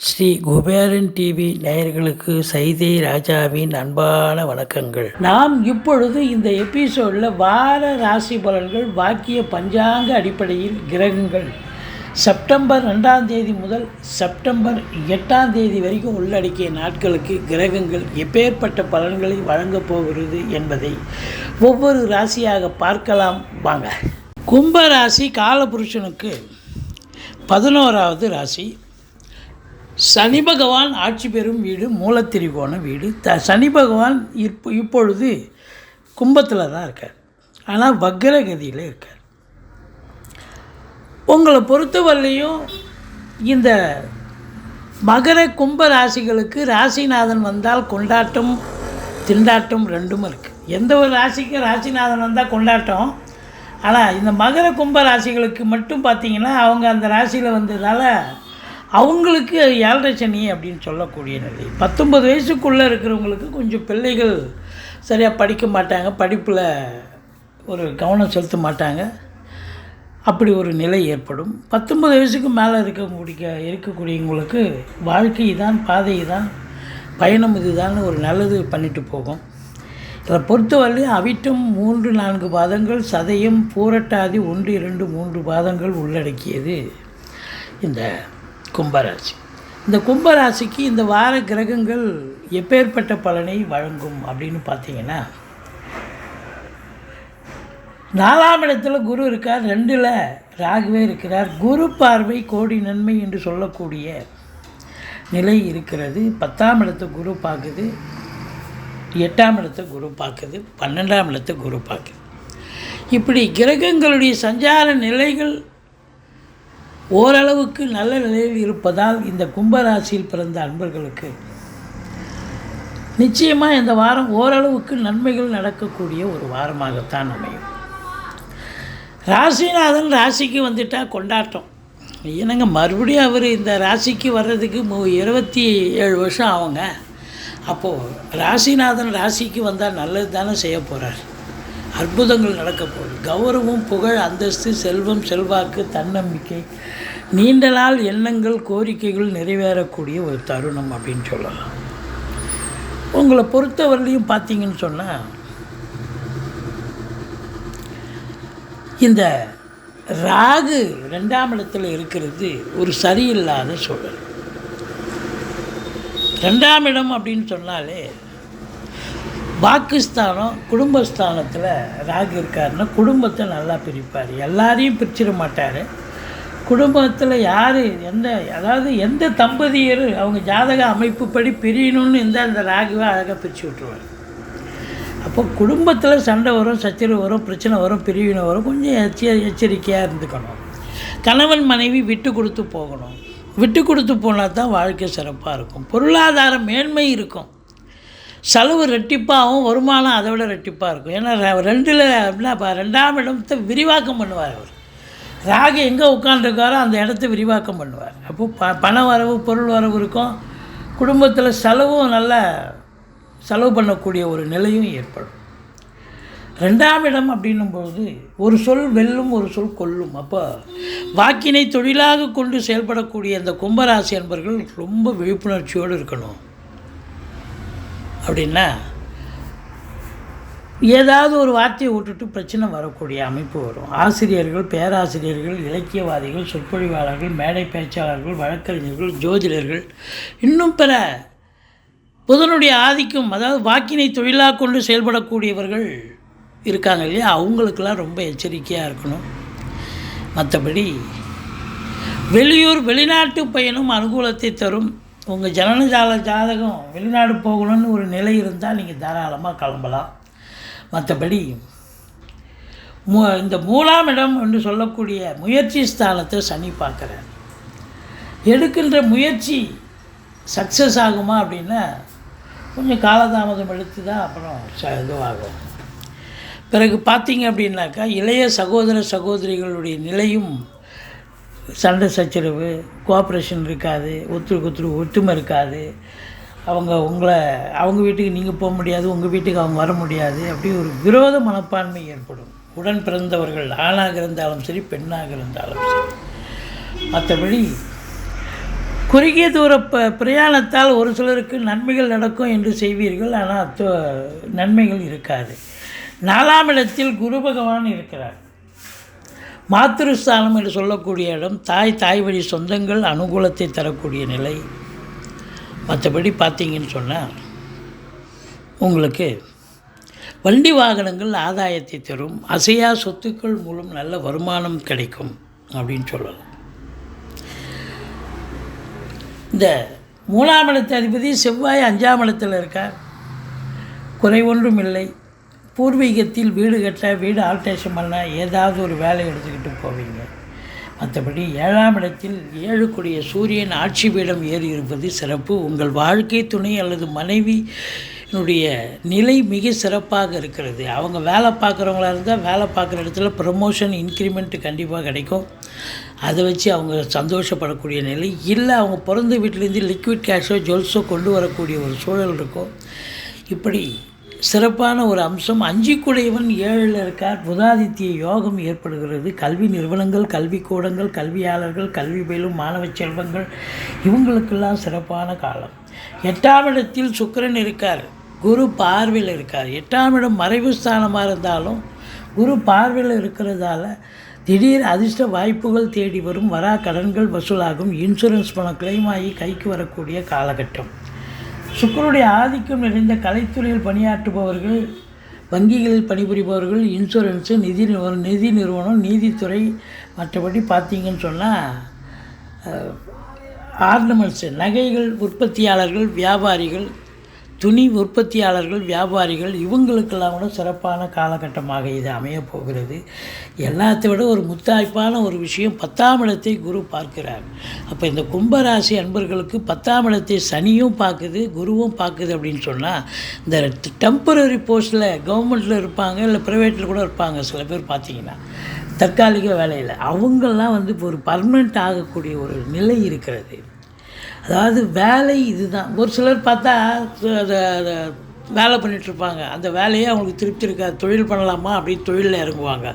Sri Kuberan TV நேயர்களுக்கு சைதை ராஜாவின் அன்பான வணக்கங்கள். நாம் இப்பொழுது இந்த எபிசோடில் வார ராசி பலன்கள் வாக்கிய பஞ்சாங்க அடிப்படையில் கிரகங்கள். செப்டம்பர் ரெண்டாம் தேதி முதல் செப்டம்பர் எட்டாம் தேதி வரைக்கும் உள்ளடக்கிய நாட்களுக்கு கிரகங்கள் எப்பேற்பட்ட பலன்களை வழங்கப் போகிறது என்பதை ஒவ்வொரு ராசியாக பார்க்கலாம். வாங்க. கும்ப ராசி காலபுருஷனுக்கு பதினோராவது ராசி. சனி பகவான் ஆட்சி பெறும் வீடு மூலத்திரிகோண வீடு. த சனி பகவான் இப்போ இப்பொழுது கும்பத்தில் தான் இருக்கார். ஆனால் வக்ரகதியில் இருக்கார். உங்களை பொறுத்தவரையிலையும் இந்த மகர கும்ப ராசிகளுக்கு ராசிநாதன் வந்தால் கொண்டாட்டம் திண்டாட்டம் ரெண்டும் இருக்குது எந்த ஒரு ராசிக்கும் ராசிநாதன் வந்தால் கொண்டாட்டம். ஆனால் இந்த மகர கும்ப ராசிகளுக்கு மட்டும் பார்த்தீங்கன்னா அவங்க அந்த ராசியில் வந்ததால் அவங்களுக்கு ஏழரை சனி அப்படின்னு சொல்லக்கூடிய நிலை. பத்தொன்பது வயசுக்குள்ளே இருக்கிறவங்களுக்கு கொஞ்சம் பிள்ளைகள் சரியாக படிக்க மாட்டாங்க படிப்பில் ஒரு கவனம் செலுத்த மாட்டாங்க. அப்படி ஒரு நிலை ஏற்படும். பத்தொன்பது வயசுக்கு மேலே இருக்கக்கூடிய இருக்கக்கூடியவங்களுக்கு வாழ்க்கை தான் பாதை தான் பயணம் இதுதான் ஒரு நல்லது பண்ணிட்டு போகும். இதில் பொறுத்தவரையிலும் அவிட்டம் மூன்று நான்கு பாதங்கள் சதயம் பூரட்டாதி ஒன்று இரண்டு மூன்று பாதங்கள் உள்ளடக்கியது. இந்த கும்பராசி. இந்த கும்பராசிக்கு இந்த வார கிரகங்கள் எப்பேற்பட்ட பலனை வழங்கும் அப்படின்னு பார்த்தீங்கன்னா நாலாம் இடத்துல குரு இருக்கார் ரெண்டில் ராகுவே இருக்கிறார். குரு பார்வை கோடி நன்மை என்று சொல்லக்கூடிய நிலை இருக்கிறது. பத்தாம் இடத்தை குரு பார்க்குது எட்டாம் இடத்தை குரு பார்க்குது பன்னெண்டாம் இடத்தை குரு பார்க்குது. இப்படி கிரகங்களுடைய சஞ்சார நிலைகள் ஓரளவுக்கு நல்ல நிலையில் இருப்பதால் இந்த கும்பராசியில் பிறந்த அன்பர்களுக்கு நிச்சயமாக இந்த வாரம் ஓரளவுக்கு நன்மைகள் நடக்கக்கூடிய ஒரு வாரமாகத்தான் அமையும். ராசிநாதன் ராசிக்கு வந்துட்டால் கொண்டாட்டம். என்னங்க மறுபடியும் அவர் இந்த ராசிக்கு வர்றதுக்கு மு இருபத்தி ஏழு வருஷம் ஆகுங்க. அப்போது ராசிநாதன் ராசிக்கு வந்தால் நல்லது தானே செய்ய போகிறார் அற்புதங்கள் நடக்கப்போகுது. கௌரவம் புகழ் அந்தஸ்து செல்வம் செல்வாக்கு தன்னம்பிக்கை நீண்ட நாள் எண்ணங்கள் கோரிக்கைகள் நிறைவேறக்கூடிய ஒரு தருணம் அப்படின்னு சொல்லலாம். உங்களை பொறுத்தவரையிலையும் பார்த்தீங்கன்னு சொன்னால் இந்த ராகு ரெண்டாம் இடத்துல இருக்கிறது ஒரு சரியில்லாத சூழல். ரெண்டாம் இடம் அப்படின்னு சொன்னாலே வாக்குஸ்தானம் குடும்பஸ்தானத்தில் ராகு இருக்காருன்னா குடும்பத்தை நல்லா பிரிப்பார். எல்லாரையும் பிரிச்சிட மாட்டார். குடும்பத்தில் யார் எந்த அதாவது எந்த தம்பதியர் அவங்க ஜாதக அமைப்புப்படி பிரியணும்னு இருந்தால் அந்த ராகுவை அழகாக பிரித்து விட்டுருவார். அப்போ குடும்பத்தில் சண்டை வரும் சச்சரவு வரும் பிரச்சனை வரும் பிரிவினை வரும் கொஞ்சம் எச்ச எச்சரிக்கையாக இருந்துக்கணும். கணவன் மனைவி விட்டு கொடுத்து போகணும். விட்டு கொடுத்து போனால் தான் வாழ்க்கை சிறப்பாக இருக்கும். பொருளாதார மேன்மை இருக்கும். செலவு ரெட்டிப்பாகவும் வருமானம் அதை விட ரெட்டிப்பாக இருக்கும். ஏன்னா ரெண்டில் அப்படின்னா இப்போ ரெண்டாம் இடத்தை விரிவாக்கம் பண்ணுவார் அவர். ராகு எங்கே உட்காந்துருக்காரோ அந்த இடத்த விரிவாக்கம் பண்ணுவார். அப்போ ப பண வரவு பொருள் வரவு இருக்கும். குடும்பத்தில் செலவும் நல்லா செலவு பண்ணக்கூடிய ஒரு நிலையும் ஏற்படும். ரெண்டாம் இடம் அப்படின்னும்போது ஒரு சொல் வெல்லும் ஒரு சொல் கொல்லும். அப்போ வாக்கினை தொழிலாக கொண்டு செயல்படக்கூடிய அந்த கும்பராசி என்பர்கள் ரொம்ப விழிப்புணர்ச்சியோடு இருக்கணும். அப்படின்னா ஏதாவது ஒரு வார்த்தையை விட்டுட்டு பிரச்சனை வரக்கூடிய அமைப்பு வரும். ஆசிரியர்கள் பேராசிரியர்கள் இலக்கியவாதிகள் சொற்பொழிவாளர்கள் மேடை பேச்சாளர்கள் வழக்கறிஞர்கள் ஜோதிடர்கள் இன்னும் பிற புதனுடைய ஆதிக்கம் அதாவது வாக்கினை தொழிலாக கொண்டு செயல்படக்கூடியவர்கள் இருக்காங்க இல்லையா? அவங்களுக்கெல்லாம் ரொம்ப எச்சரிக்கையாக இருக்கணும். மற்றபடி வெளியூர் வெளிநாட்டு பயணம் அனுகூலத்தை தரும். உங்கள் ஜனனஜால ஜாதகம் வெளிநாடு போகணும்னு ஒரு நிலை இருந்தால் நீங்கள் தாராளமாக கிளம்பலாம். மற்றபடி மூ இந்த மூலாம் இடம் என்று சொல்லக்கூடிய முயற்சி ஸ்தானத்தை சனி பார்க்குறார். எடுக்கின்ற முயற்சி சக்ஸஸ் ஆகுமா அப்படின்னா கொஞ்சம் காலதாமதம் எடுத்து தான் அப்புறம் ச இதுவாகும். பிறகு பார்த்தீங்க அப்படின்னாக்கா இளைய சகோதர சகோதரிகளுடைய நிலையும் சண்டை சச்சரவு கோஆப்ரேஷன் இருக்காது ஒத்துருக்கு ஒத்துரு ஒற்றுமை இருக்காது. அவங்க உங்களை அவங்க வீட்டுக்கு நீங்கள் போக முடியாது உங்கள் வீட்டுக்கு அவங்க வர முடியாது அப்படி ஒரு விரோத மனப்பான்மை ஏற்படும். உடன் பிறந்தவர்கள் ஆணாக இருந்தாலும் சரி பெண்ணாக இருந்தாலும் சரி. மற்றபடி குறுகிய தூர ப பிரயாணத்தால் ஒரு சிலருக்கு நன்மைகள் நடக்கும் என்று செய்வீர்கள் ஆனால் தொ- நன்மைகள் இருக்காது. நாலாம் இடத்தில் குரு பகவான் இருக்கிறார். மாத்திருஸ்தானம் என்று சொல்லக்கூடிய இடம் தாய் தாய் வழி சொந்தங்கள் அனுகூலத்தை தரக்கூடிய நிலை. மற்றபடி பார்த்தீங்கன்னு சொன்னால் உங்களுக்கு வண்டி வாகனங்கள் ஆதாயத்தை தரும். அசையா சொத்துக்கள் மூலம் நல்ல வருமானம் கிடைக்கும் அப்படின்னு சொல்லலாம். இந்த மூணாம் இடத்து அதிபதி செவ்வாய் அஞ்சாம் இடத்தில் இருக்கார். குறை ஒன்றும் இல்லை. பூர்வீகத்தில் வீடு கட்ட வீடு ஆல்டேஷன் பண்ண ஏதாவது ஒரு வேலை எடுத்துக்கிட்டு போவீங்க. மற்றபடி ஏழாம் இடத்தில் ஏழுக்குடிய சூரியன் ஆட்சி பீடம் ஏறி இருப்பது சிறப்பு. உங்கள் வாழ்க்கை துணை அல்லது மனைவியினுடைய நிலை மிக சிறப்பாக இருக்கிறது. அவங்க வேலை பார்க்குறவங்களா இருந்தால் வேலை பார்க்குற இடத்துல ப்ரமோஷன் இன்க்ரிமெண்ட்டு கண்டிப்பாக கிடைக்கும். அதை வச்சு அவங்க சந்தோஷப்படக்கூடிய நிலை. இல்லை அவங்க பிறந்த வீட்டிலேருந்து லிக்விட் கேஷோ ஜுவல்ஸோ கொண்டு வரக்கூடிய ஒரு சூழல் இருக்கும். இப்படி சிறப்பான ஒரு அம்சம். அஞ்சிக்குடையவன் ஏழில் இருக்கார். புதாதித்ய யோகம் ஏற்படுகிறது. கல்வி நிறுவனங்கள் கல்விக்கூடங்கள் கல்வியாளர்கள் கல்வி பயிலும் மாணவ செல்வங்கள் இவங்களுக்கெல்லாம் சிறப்பான காலம். எட்டாம் இடத்தில் சுக்கிரன் இருக்கார். குரு பார்வையில் இருக்கார். எட்டாம் இடம் மறைவு ஸ்தானமாக இருந்தாலும் குரு பார்வையில் இருக்கிறதால திடீர் அதிர்ஷ்ட வாய்ப்புகள் தேடி வரும். வரா கடன்கள் வசூலாகும். இன்சூரன்ஸ் பணம் claim ஆகி கைக்கு வரக்கூடிய காலகட்டம். சுக்கரனுடைய ஆதிக்கம் நிறைந்த கலைத்துறையில் பணியாற்றுபவர்கள் வங்கிகளில் பணிபுரிபவர்கள் இன்சூரன்ஸு நிதி நிறுவனம் நிதி நிறுவனம் நீதித்துறை மற்றபடி பார்த்தீங்கன்னு சொன்னால் ஆர்னமெண்ட்ஸு நகைகள் உற்பத்தியாளர்கள் வியாபாரிகள் துணி உற்பத்தியாளர்கள் வியாபாரிகள் இவங்களுக்கெல்லாம் கூட சிறப்பான காலகட்டமாக இது அமையப்போகிறது எல்லாத்தை விட ஒரு முத்தாய்ப்பான ஒரு விஷயம் பத்தாம் இடத்தை குரு பார்க்கிறார். அப்போ இந்த கும்பராசி அன்பர்களுக்கு பத்தாம் இடத்தை சனியும் பார்க்குது குருவும் பார்க்குது அப்படின்னு சொன்னால் இந்த டெம்பரரி போஸ்ட்டில் கவர்மெண்ட்டில் இருப்பாங்க இல்லை ப்ரைவேட்டில் கூட இருப்பாங்க சில பேர் பார்த்தீங்கன்னா. தற்காலிக வேலையில். அவங்கெல்லாம் வந்து இப்போ ஒரு பர்மனெண்ட் ஆகக்கூடிய ஒரு நிலை இருக்கிறது. அதாவது வேலை இதுதான். ஒரு சிலர் பார்த்தா வேலை பண்ணிகிட்ருப்பாங்க அந்த வேலையே அவங்களுக்கு திருப்தி இருக்காது. தொழில் பண்ணலாமா அப்படின்னு தொழிலில் இறங்குவாங்க.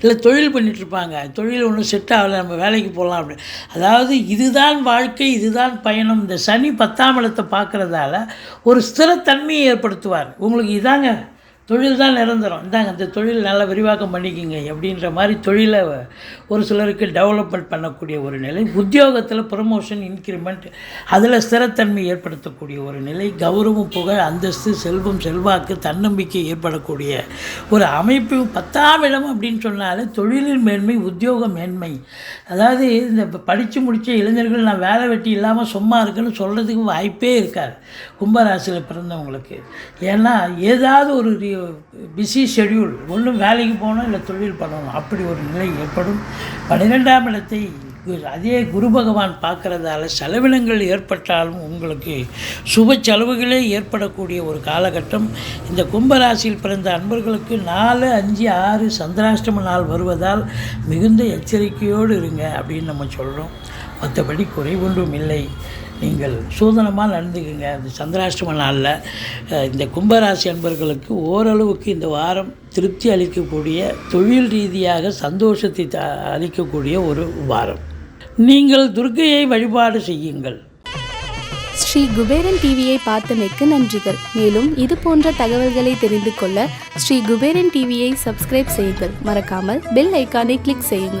இல்லை தொழில் பண்ணிகிட்ருப்பாங்க தொழில் ஒன்றும் செட் ஆகலை நம்ம வேலைக்கு போகலாம் அப்படி அதாவது இதுதான் வாழ்க்கை இதுதான் பயணம். இந்த சனி பத்தாம் இடத்தை பார்க்குறதால ஒரு ஸ்திரத்தன்மையை ஏற்படுத்துவார். உங்களுக்கு இதாங்க? தொழில் தான் நிரந்தரம். இந்தாங்க இந்த தொழில் நல்லா விரிவாக்கம் பண்ணிக்கிங்க அப்படின்ற மாதிரி தொழிலை ஒரு சிலருக்கு டெவலப்மெண்ட் பண்ணக்கூடிய ஒரு நிலை உத்தியோகத்தில் ப்ரமோஷன் இன்க்ரிமெண்ட் அதில் ஸ்திரத்தன்மை ஏற்படுத்தக்கூடிய ஒரு நிலை கௌரவம் புகழ் அந்தஸ்து செல்வம் செல்வாக்கு தன்னம்பிக்கை ஏற்படக்கூடிய ஒரு அமைப்பு. பத்தாம் இடம் அப்படின்னு சொன்னாலே தொழிலின் மேன்மை உத்தியோக மேன்மை. அதாவது இந்த படித்து முடித்த இளைஞர்கள் நான் வேலை வெட்டி இல்லாமல் சும்மா இருக்குன்னு சொல்கிறதுக்கு வாய்ப்பே இருக்காது கும்பராசியில் பிறந்தவங்களுக்கு. ஏன்னா ஏதாவது ஒரு பிஸி ஷெட்யூல் ஒன்றும் வேலைக்கு போகணும் இல்லை தொழில் பண்ணணும். அப்படி ஒரு நிலை ஏற்படும். பன்னிரெண்டாம் இடத்தை கு- அதே குரு பகவான் பார்க்குறதால செலவினங்கள் ஏற்பட்டாலும் உங்களுக்கு சுப செலவுகளே ஏற்படக்கூடிய ஒரு காலகட்டம். இந்த கும்பராசியில் பிறந்த அன்பர்களுக்கு நாலு அஞ்சு ஆறு சந்திராஷ்டம நாள் வருவதால் மிகுந்த எச்சரிக்கையோடு இருங்க அப்படின்னு நம்ம சொல்கிறோம் மற்றபடி குறைவொன்றும் இல்லை. நீங்கள் சூதனமாக நடந்துக்குங்க. இந்த சந்திராஷ்டம நாளில் இந்த கும்பராசி அன்பர்களுக்கு ஓரளவுக்கு இந்த வாரம் திருப்தி அளிக்கக்கூடிய தொழில் ரீதியாக சந்தோஷத்தை த- அளிக்கக்கூடிய ஒரு வாரம். நீங்கள் துர்கையை வழிபாடு செய்யுங்கள். ஸ்ரீ குபேரன் டிவியை பார்த்தமைக்கு நன்றிகள். மேலும் இது போன்ற தகவல்களை தெரிந்து கொள்ள ஸ்ரீ குபேரன் டிவியை சப்ஸ்கிரைப் செய்யுங்கள். மறக்காமல் பெல் ஐக்கானை கிளிக் செய்யுங்கள்.